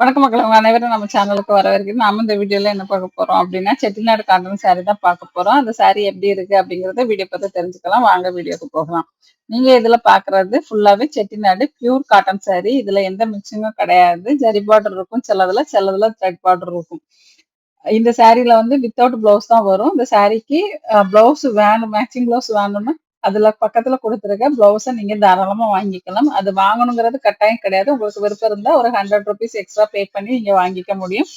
வணக்க மக்கள் உங்க அனைவரும் நம்ம சேனலுக்கு வரவேற்கிறது நாம இந்த வீடியோல என்ன பார்க்க போறோம் அப்படின்னா செட்டிநாடு காட்டன் சாரி தான் பார்க்க போறோம். அந்த சாரி எப்படி இருக்கு அப்படிங்கறத வீடியோ பார்த்து தெரிஞ்சுக்கலாம். வாங்க வீடியோக்கு போகலாம். நீங்க இதுல பாக்குறது ஃபுல்லாவே செட்டிநாடு பியூர் காட்டன் சாரி இதுல எந்த மிக்சிங்கும் கிடையாது. ஜரி பார்டர் இருக்கும் சிலதுல சிலதுல த்ரெட் பார்டர் இருக்கும். இந்த சாரியில வந்து வித்தவுட் பிளவுஸ் தான் வரும். இந்த சாரீக்கு பிளவுஸ் வேணும் மேட்சிங் பிளவுஸ் வேணும்னா அதுல பக்கத்துல கொடுத்துருக்க பிளவுஸை நீங்க தாராளமா வாங்கிக்கலாம். அது வாங்கணுங்கிறது கட்டாயம் கிடையாது. உங்களுக்கு விருப்பம் இருந்தா ஒரு ஹண்ட்ரட் ருபீஸ் எக்ஸ்ட்ரா பே பண்ணி நீங்க வாங்கிக்க முடியும்.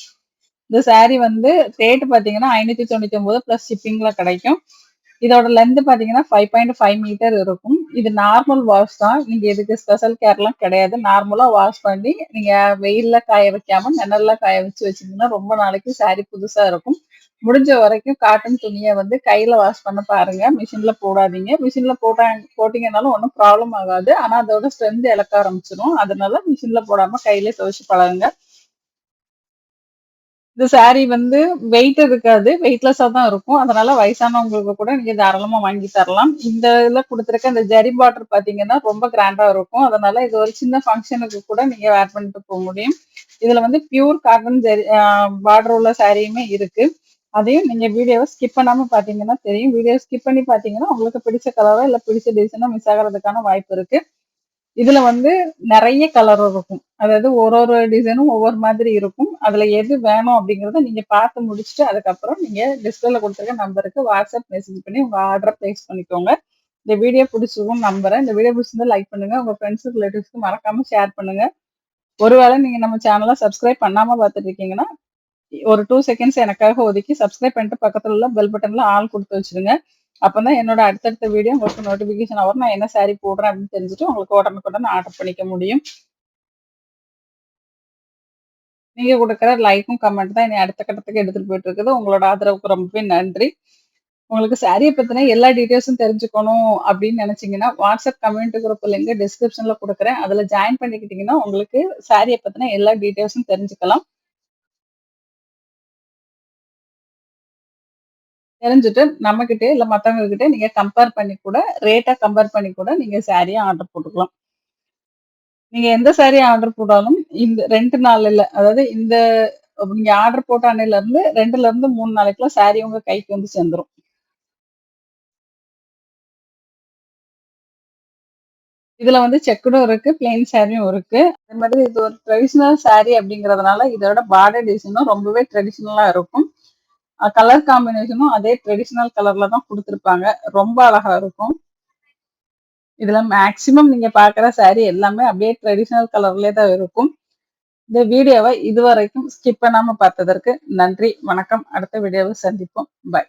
இந்த saree வந்து ரேட் பாத்தீங்கன்னா ஐநூத்தி தொண்ணூத்தி ஒன்பது பிளஸ் ஷிப்பிங்ல கிடைக்கும். இதோட லென்த் பாத்தீங்கன்னா ஃபைவ் பாயிண்ட் ஃபைவ் மீட்டர் இருக்கும். இது நார்மல் வாஷ் தான். நீங்க இதுக்கு ஸ்பெஷல் கேர்லாம் கிடையாது. நார்மலா வாஷ் பண்ணி நீங்க வெயில்ல காய வைக்காம நிழல்ல காய வச்சு வச்சீங்கன்னா ரொம்ப நாளைக்கு saree புதுசா இருக்கும். முடிஞ்ச வரைக்கும் காட்டன் துணியை வந்து கையில வாஷ் பண்ண பாருங்க. மிஷின்ல போடாதீங்க. மிஷின்ல போட்டா போட்டீங்கனாலும் ஒன்றும் ப்ராப்ளம் ஆகாது. ஆனா அதோட ஸ்ட்ரென்த் இழக்க ஆரம்பிச்சிடும் அதனால மிஷின்ல போடாம கையில துவைச்சு பழகுங்க. இந்த saree வந்து வெயிட் இருக்காது. வெயிட்லெஸ்ஸா தான் இருக்கும். அதனால வயசானவங்களுக்கு கூட நீங்க தாராளமா வாங்கி தரலாம். இந்த இதுல கொடுத்துருக்க இந்த ஜரி பாட்டர் பாத்தீங்கன்னா ரொம்ப கிராண்டா இருக்கும். அதனால இது ஒரு சின்ன ஃபங்க்ஷனுக்கு கூட நீங்க வேர் பண்ணிட்டு போக முடியும். இதுல வந்து பியூர் காட்டன் ஜரி பார்டர் உள்ள சாரியுமே இருக்கு. அதையும் நீங்க வீடியோவை ஸ்கிப் பண்ணாம பாத்தீங்கன்னா தெரியும். வீடியோ ஸ்கிப் பண்ணி பாத்தீங்கன்னா உங்களுக்கு பிடிச்ச கலரோ இல்ல பிடிச்ச டிசைனோ மிஸ் ஆகிறதுக்கான வாய்ப்பு இருக்கு. இதுல வந்து நிறைய கலர் இருக்கும். அதாவது ஒரு ஒரு டிசைனும் ஒவ்வொரு மாதிரி இருக்கும். அதுல எது வேணும் அப்படிங்கறத நீங்க பார்த்து முடிச்சுட்டு அதுக்கப்புறம் நீங்க டிஸ்பிளேல கொடுத்துருக்க நம்பருக்கு வாட்ஸ்அப் மெசேஜ் பண்ணி உங்க ஆர்டரை பிளேஸ் பண்ணிக்கோங்க. இந்த வீடியோ பிடிச்சிருக்கும் நம்புறேன் இந்த வீடியோ பிடிச்சிருந்தா லைக் பண்ணுங்க. உங்க ஃப்ரெண்ட்ஸுக்கு ரிலேட்டிவ்ஸ்க்கு மறக்காம ஷேர் பண்ணுங்க. ஒருவேளை நீங்க நம்ம சேனலை சப்ஸ்கிரைப் பண்ணாம பார்த்துட்டு இருக்கீங்கன்னா ஒரு டூ செகண்ட்ஸ் எனக்காக ஒதுக்கி சப்ஸ்கிரைப் பண்ணிட்டு பக்கத்துல உள்ள பெல் பட்டன்ல ஆள் கொடுத்து வச்சிருங்க. அப்பதான் என்னோட அடுத்தடுத்த வீடியோ உங்களுக்கு நோட்டிபிகேஷன் வரும் நான் என்ன சாரி போடுறேன் அப்படின்னு தெரிஞ்சுட்டு உங்களுக்கு உடனுக்குடன் ஆர்டர் பண்ணிக்க முடியும். நீங்க கொடுக்குற லைக்கும் கமெண்ட் தான் என்னை அடுத்த கட்டத்துக்கு எடுத்துட்டு போயிட்டு இருக்குது. உங்களோட ஆதரவுக்கு ரொம்பவே நன்றி. உங்களுக்கு சாரியை பத்தின எல்லா டீட்டெயில்ஸும் தெரிஞ்சுக்கணும் அப்படின்னு நினைச்சீங்கன்னா வாட்ஸ்அப் கம்யூனிட்டி குரூப் லிங்க் டிஸ்கிரிப்ஷன்ல கொடுக்குறேன். அதுல ஜாயின் பண்ணிக்கிட்டீங்கன்னா உங்களுக்கு சாரியை பத்தின எல்லா டீட்டெயில்ஸும் தெரிஞ்சுக்கலாம். தெரிஞ்சுட்டு நம்ம இல்லை மற்றவங்கக்கிட்டே நீங்கள் கம்பேர் பண்ணி கூட ரேட்டை கம்பேர் பண்ணி கூட நீங்கள் சாரியை ஆர்டர் போட்டுக்கலாம். நீங்கள் எந்த சாரி ஆர்டர் போட்டாலும் இந்த ரெண்டு நாள் அதாவது இந்த நீங்கள் ஆர்டர் போட்ட அன்னையிலேருந்து ரெண்டுலேருந்து மூணு நாளைக்குள்ள சாரி உங்கள் கைக்கு வந்து சேர்ந்துடும் இதுல வந்து செக்குடும் இருக்கு பிளெயின் சாரியும் இருக்கு. அதே மாதிரி இது ஒரு ட்ரெடிஷ்னல் சாரி அப்படிங்கறதுனால இதோட பார்டர் டிசைனும் ரொம்பவே ட்ரெடிஷ்னலா இருக்கும். கலர் காம்பினேஷனும் அதே ட்ரெடிஷ்னல் கலர்ல தான் கொடுத்துருப்பாங்க. ரொம்ப அழகா இருக்கும். இதுல மேக்சிமம் நீங்க பாக்குற saree எல்லாமே அப்படியே ட்ரெடிஷ்னல் கலர்லயே தான் இருக்கும். இந்த வீடியோவை இதுவரைக்கும் ஸ்கிப் பண்ணாம பார்த்ததற்கு நன்றி வணக்கம். அடுத்த வீடியோவை சந்திப்போம். பை